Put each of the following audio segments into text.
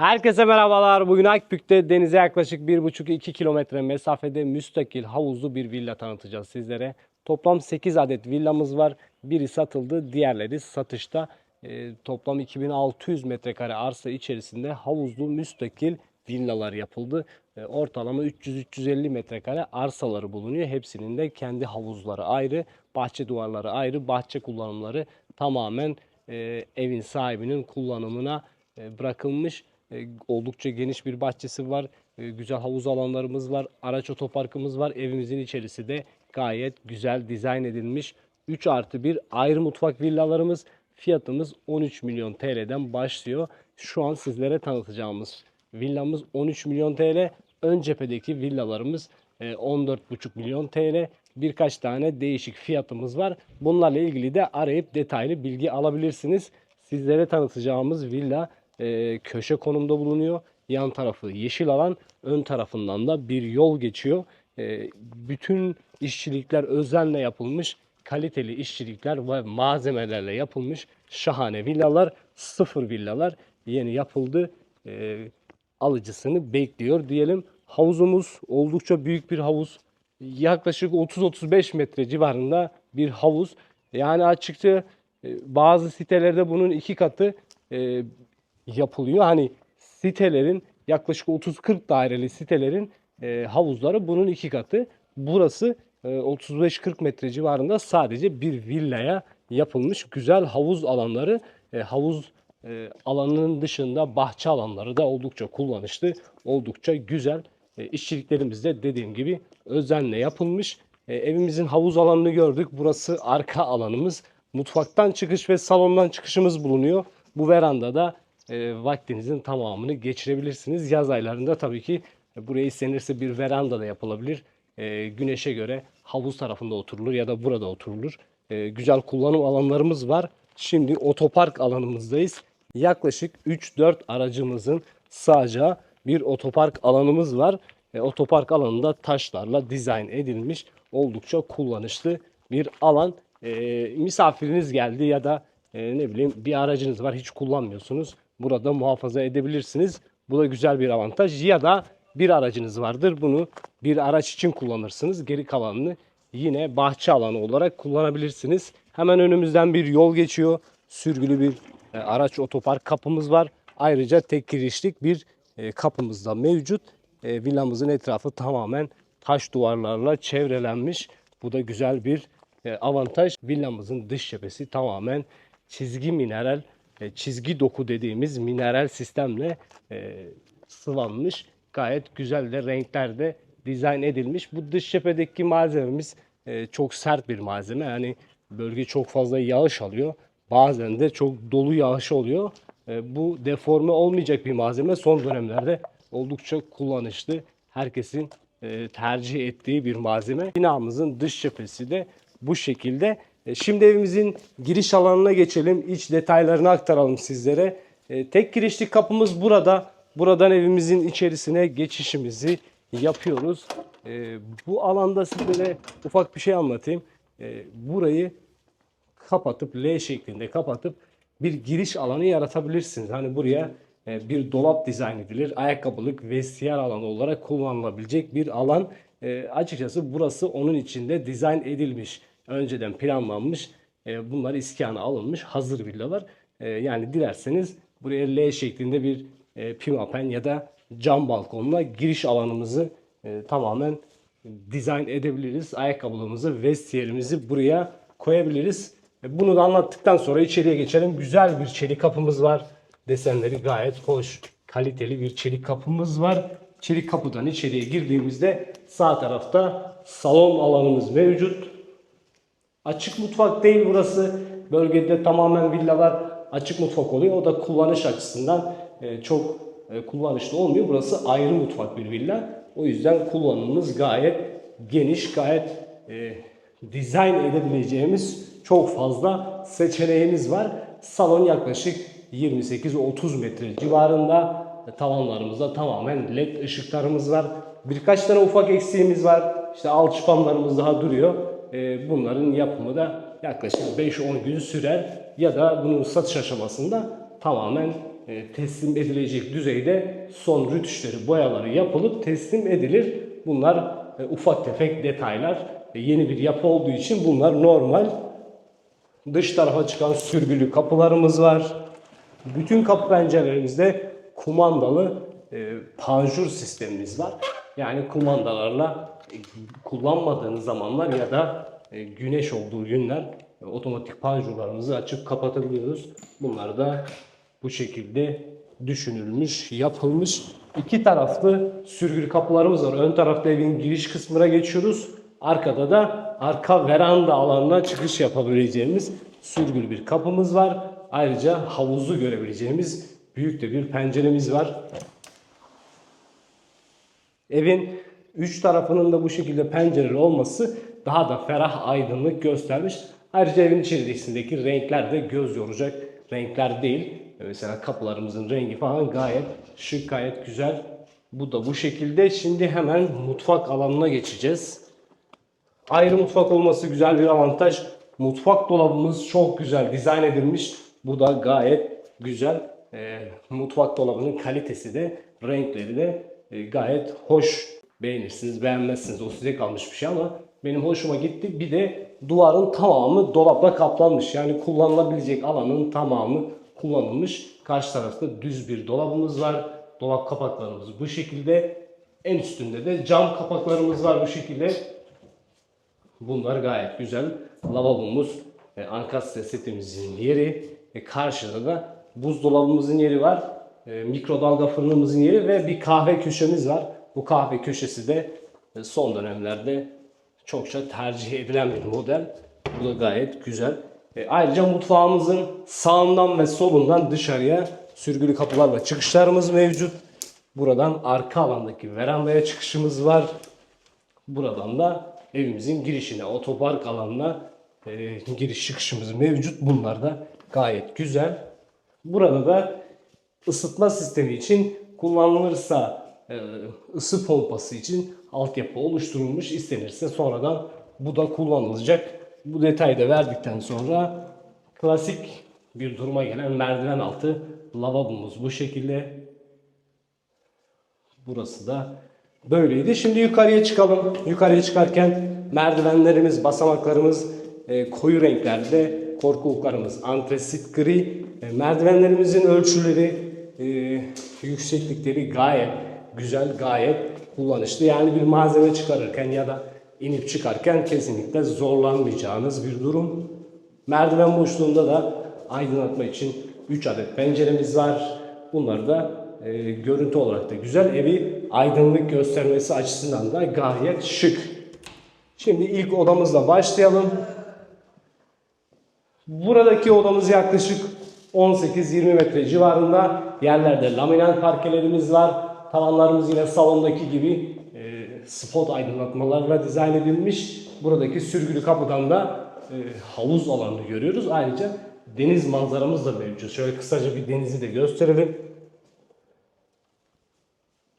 Herkese merhabalar. Bugün Akbük'te denize yaklaşık 1,5-2 kilometre mesafede müstakil havuzlu bir villa tanıtacağız sizlere. Toplam 8 adet villamız var. Biri satıldı, diğerleri satışta. Ee, toplam 2600 metrekare arsa içerisinde havuzlu müstakil villalar yapıldı. Ee, ortalama 300-350 metrekare arsaları bulunuyor. Hepsinin de kendi havuzları ayrı, bahçe duvarları ayrı, bahçe kullanımları tamamen e, evin sahibinin kullanımına e, bırakılmış. E, oldukça geniş bir bahçesi var. E, güzel havuz alanlarımız var. Araç otoparkımız var. Evimizin içerisi de gayet güzel dizayn edilmiş. 3 artı 1 ayrı mutfak villalarımız. Fiyatımız 13 milyon TL'den başlıyor. Şu an sizlere tanıtacağımız villamız 13 milyon TL. Ön cephedeki villalarımız e, 14,5 milyon TL. Birkaç tane değişik fiyatımız var. Bunlarla ilgili de arayıp detaylı bilgi alabilirsiniz. Sizlere tanıtacağımız villa e, köşe konumda bulunuyor. Yan tarafı yeşil alan, ön tarafından da bir yol geçiyor. E, bütün işçilikler özenle yapılmış, kaliteli işçilikler ve malzemelerle yapılmış şahane villalar, sıfır villalar yeni yapıldı. E, alıcısını bekliyor diyelim. Havuzumuz oldukça büyük bir havuz. Yaklaşık 30-35 metre civarında bir havuz. Yani açıkça bazı sitelerde bunun iki katı yapılıyor. Hani sitelerin yaklaşık 30-40 daireli sitelerin e, havuzları bunun iki katı. Burası e, 35-40 metre civarında sadece bir villaya yapılmış güzel havuz alanları. E, havuz e, alanının dışında bahçe alanları da oldukça kullanışlı, oldukça güzel. E, işçiliklerimiz de dediğim gibi özenle yapılmış. E, evimizin havuz alanını gördük. Burası arka alanımız. Mutfaktan çıkış ve salondan çıkışımız bulunuyor. Bu verandada e, vaktinizin tamamını geçirebilirsiniz. Yaz aylarında tabii ki buraya istenirse bir veranda da yapılabilir. E, güneşe göre havuz tarafında oturulur ya da burada oturulur. E, güzel kullanım alanlarımız var. Şimdi otopark alanımızdayız. Yaklaşık 3-4 aracımızın sığacağı bir otopark alanımız var. E, otopark alanında taşlarla dizayn edilmiş oldukça kullanışlı bir alan. E, misafiriniz geldi ya da e, ne bileyim bir aracınız var hiç kullanmıyorsunuz. Burada muhafaza edebilirsiniz. Bu da güzel bir avantaj. Ya da bir aracınız vardır. Bunu bir araç için kullanırsınız. Geri kalanını yine bahçe alanı olarak kullanabilirsiniz. Hemen önümüzden bir yol geçiyor. Sürgülü bir e, araç otopark kapımız var. Ayrıca tek girişlik bir e, kapımız da mevcut. E, villamızın etrafı tamamen taş duvarlarla çevrelenmiş. Bu da güzel bir avantaj. Villamızın dış cephesi tamamen çizgi mineral, çizgi doku dediğimiz mineral sistemle e, sıvanmış. Gayet güzel de renklerde dizayn edilmiş. Bu dış cephedeki malzememiz e, çok sert bir malzeme. Yani bölge çok fazla yağış alıyor. Bazen de çok dolu yağış oluyor. E, bu deforme olmayacak bir malzeme. Son dönemlerde oldukça kullanışlı. Herkesin e, tercih ettiği bir malzeme. Binamızın dış cephesi de bu şekilde. E, Şimdi evimizin giriş alanına geçelim. İç detaylarını aktaralım sizlere. E, Tek girişlik kapımız burada. Buradan evimizin içerisine geçişimizi yapıyoruz. E, Bu alanda sizlere ufak bir şey anlatayım. Burayı kapatıp L şeklinde kapatıp bir giriş alanı yaratabilirsiniz. Hani buraya bir dolap dizayn edilir. Ayakkabılık, vestiyer alanı olarak kullanılabilecek bir alan. E, açıkçası burası onun içinde dizayn edilmiş. Önceden planlanmış. E, bunlar iskana alınmış hazır villalar. E, yani dilerseniz buraya L şeklinde bir e, pimapen ya da cam balkonla giriş alanımızı e, tamamen dizayn edebiliriz. Ayakkabılığımızı, vestiyerimizi buraya koyabiliriz. E, Bunu da anlattıktan sonra içeriye geçelim. Güzel bir çelik kapımız var. Desenleri gayet hoş, kaliteli bir çelik kapımız var. Çelik kapıdan içeriye girdiğimizde sağ tarafta salon alanımız mevcut. Açık mutfak değil burası. Bölgede tamamen villalar açık mutfak oluyor. O da kullanış açısından e, çok e, kullanışlı olmuyor. Burası ayrı mutfak bir villa. O yüzden kullanımımız gayet geniş, gayet e, dizayn edebileceğimiz çok fazla seçeneğimiz var. Salon yaklaşık 28-30 metre civarında. E, Tavanlarımızda tamamen led ışıklarımız var. Birkaç tane ufak eksiğimiz var. İşte alçıpanlarımız daha duruyor. E, Bunların yapımı da yaklaşık 5-10 gün sürer. Ya da bunun satış aşamasında tamamen e, teslim edilecek düzeyde son rütüşleri, boyaları yapılıp teslim edilir. Bunlar e, ufak tefek detaylar. E, yeni bir yapı olduğu için bunlar normal. Dış tarafa çıkan sürgülü kapılarımız var. Bütün kapı pencerelerimizde kumandalı panjur sistemimiz var. Yani kumandalarla kullanmadığınız zamanlar ya da e, güneş olduğu günler e, otomatik panjurlarımızı açıp kapatabiliyoruz. Bunlar da bu şekilde düşünülmüş, yapılmış. İki taraflı sürgülü kapılarımız var. Ön tarafta evin giriş kısmına geçiyoruz. Arkada da arka veranda alanına çıkış yapabileceğimiz sürgülü bir kapımız var. Ayrıca havuzu görebileceğimiz büyük de bir penceremiz var. Evin üç tarafının da bu şekilde pencereli olması daha da ferah aydınlık göstermiş. Ayrıca evin içerisindeki renkler de göz yoracak renkler değil. Mesela kapılarımızın rengi falan gayet şık, gayet güzel. Bu da bu şekilde. Şimdi hemen mutfak alanına geçeceğiz. Ayrı mutfak olması güzel bir avantaj. Mutfak dolabımız çok güzel dizayn edilmiş. Bu da gayet güzel. Ee, mutfak dolabının kalitesi de renkleri de e, gayet hoş. Beğenirsiniz, beğenmezsiniz. O size kalmış bir şey ama benim hoşuma gitti. Bir de duvarın tamamı dolapla kaplanmış. Yani kullanılabilecek alanın tamamı kullanılmış. Karşı tarafta düz bir dolabımız var. Dolap kapaklarımız bu şekilde. En üstünde de cam kapaklarımız var bu şekilde. Bunlar gayet güzel. Lavabomuz, e, ankastre setimizin yeri. E, karşıda da buzdolabımızın yeri var. E, mikrodalga fırınımızın yeri ve bir kahve köşemiz var. Bu kahve köşesi de e, son dönemlerde çokça tercih edilen bir model. Bu da gayet güzel. E, ayrıca mutfağımızın sağından ve solundan dışarıya sürgülü kapılarla çıkışlarımız mevcut. Buradan arka alandaki verandaya çıkışımız var. Buradan da evimizin girişine, otopark alanına e, giriş çıkışımız mevcut. Bunlar da gayet güzel. Burada da ısıtma sistemi için kullanılırsa ısı pompası için altyapı oluşturulmuş. İstenirse sonradan bu da kullanılacak. Bu detayı da verdikten sonra klasik bir duruma gelen merdiven altı lavabomuz bu şekilde. Burası da böyleydi. Şimdi yukarıya çıkalım. Yukarıya çıkarken merdivenlerimiz, basamaklarımız e, koyu renklerde. Korkuluklarımız antresit gri. E, merdivenlerimizin ölçüleri, e, yükseklikleri gayet güzel, gayet kullanışlı. Yani bir malzeme çıkarırken ya da inip çıkarken kesinlikle zorlanmayacağınız bir durum. Merdiven boşluğunda da aydınlatma için 3 adet penceremiz var. Bunlar da e, görüntü olarak da güzel. Evi aydınlık göstermesi açısından da gayet şık. Şimdi ilk odamızla başlayalım. Buradaki odamız yaklaşık 18-20 metre civarında. Yerlerde laminat parkelerimiz var. Tavanlarımız yine salondaki gibi e, spot aydınlatmalarla dizayn edilmiş. Buradaki sürgülü kapıdan da e, havuz alanını görüyoruz. Ayrıca deniz manzaramız da mevcut. Şöyle kısaca bir denizi de gösterelim.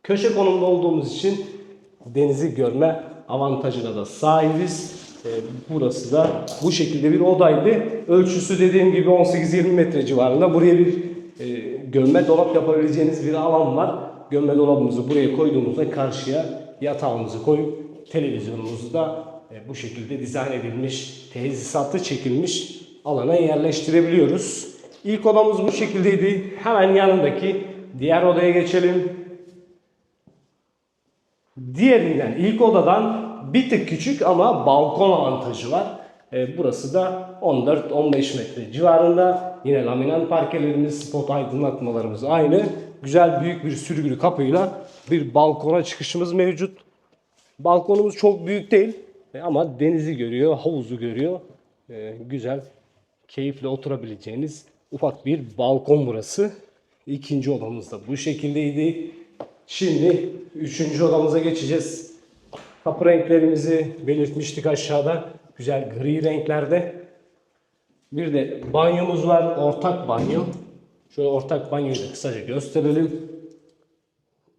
Köşe konumda olduğumuz için denizi görme avantajına da sahibiz. Ee, burası da bu şekilde bir odaydı. Ölçüsü dediğim gibi 18-20 metre civarında. Buraya bir e, gömme dolap yapabileceğiniz bir alan var. Gömme dolabımızı buraya koyduğumuzda karşıya yatağımızı koyup televizyonumuzu da e, bu şekilde dizayn edilmiş, tesisatı çekilmiş alana yerleştirebiliyoruz. İlk odamız bu şekildeydi. Hemen yanındaki diğer odaya geçelim. Diğerinden ilk odadan bir tık küçük ama balkon avantajı var. E, burası da 14-15 metre civarında. Yine laminat parkelerimiz, spot aydınlatmalarımız aynı. Güzel büyük bir sürgülü kapıyla bir balkona çıkışımız mevcut. Balkonumuz çok büyük değil e, ama denizi görüyor, havuzu görüyor. E, güzel, keyifle oturabileceğiniz ufak bir balkon burası. İkinci odamız da bu şekildeydi. Şimdi üçüncü odamıza geçeceğiz. Kapı renklerimizi belirtmiştik aşağıda. Güzel gri renklerde. Bir de banyomuz var. Ortak banyo. Şöyle ortak banyoyu da kısaca gösterelim.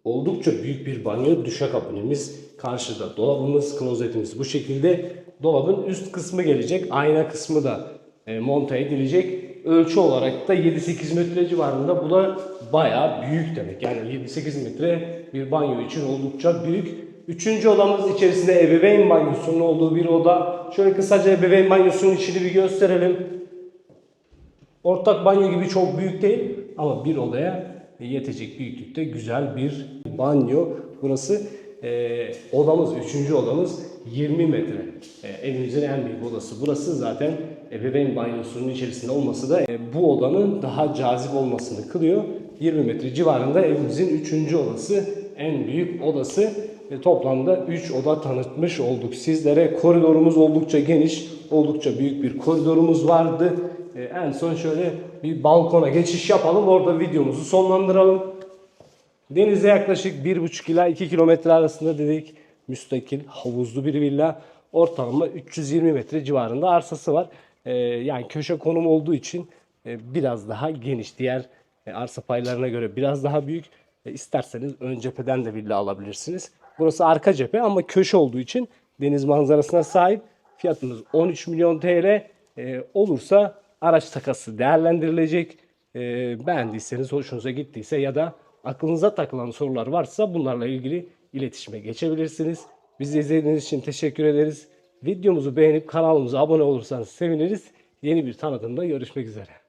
Oldukça büyük bir banyo. Düşakabinimiz. Karşıda dolabımız, klozetimiz bu şekilde. Dolabın üst kısmı gelecek. Ayna kısmı da e, monte edilecek. Ölçü olarak da 7-8 metre civarında. Bu da bayağı büyük demek. Yani 7-8 metre bir banyo için oldukça büyük. Üçüncü odamız içerisinde ebeveyn banyosunun olduğu bir oda. Şöyle kısaca ebeveyn banyosunun içini bir gösterelim. Ortak banyo gibi çok büyük değil ama bir odaya yetecek büyüklükte güzel bir banyo. Burası e, odamız, üçüncü odamız 20 metre. E, evimizin en büyük odası. Burası zaten ebeveyn banyosunun içerisinde olması da e, bu odanın daha cazip olmasını kılıyor. 20 metre civarında evimizin üçüncü odası, en büyük odası. E, toplamda 3 oda tanıtmış olduk sizlere. Koridorumuz oldukça geniş, oldukça büyük bir koridorumuz vardı. E, en son şöyle bir balkona geçiş yapalım. Orada videomuzu sonlandıralım. Denize yaklaşık 1,5 ila 2 kilometre arasında dedik. Müstakil, havuzlu bir villa. Ortalama 320 metre civarında arsası var. E, yani köşe konum olduğu için e, biraz daha geniş. Diğer e, arsa paylarına göre biraz daha büyük. E, isterseniz ön cepheden de villa alabilirsiniz. Burası arka cephe ama köşe olduğu için deniz manzarasına sahip. Fiyatımız 13 milyon TL. E, olursa araç takası değerlendirilecek. E, beğendiyseniz, hoşunuza gittiyse ya da aklınıza takılan sorular varsa bunlarla ilgili iletişime geçebilirsiniz. Bizi izlediğiniz için teşekkür ederiz. Videomuzu beğenip kanalımıza abone olursanız seviniriz. Yeni bir tanıtımda görüşmek üzere.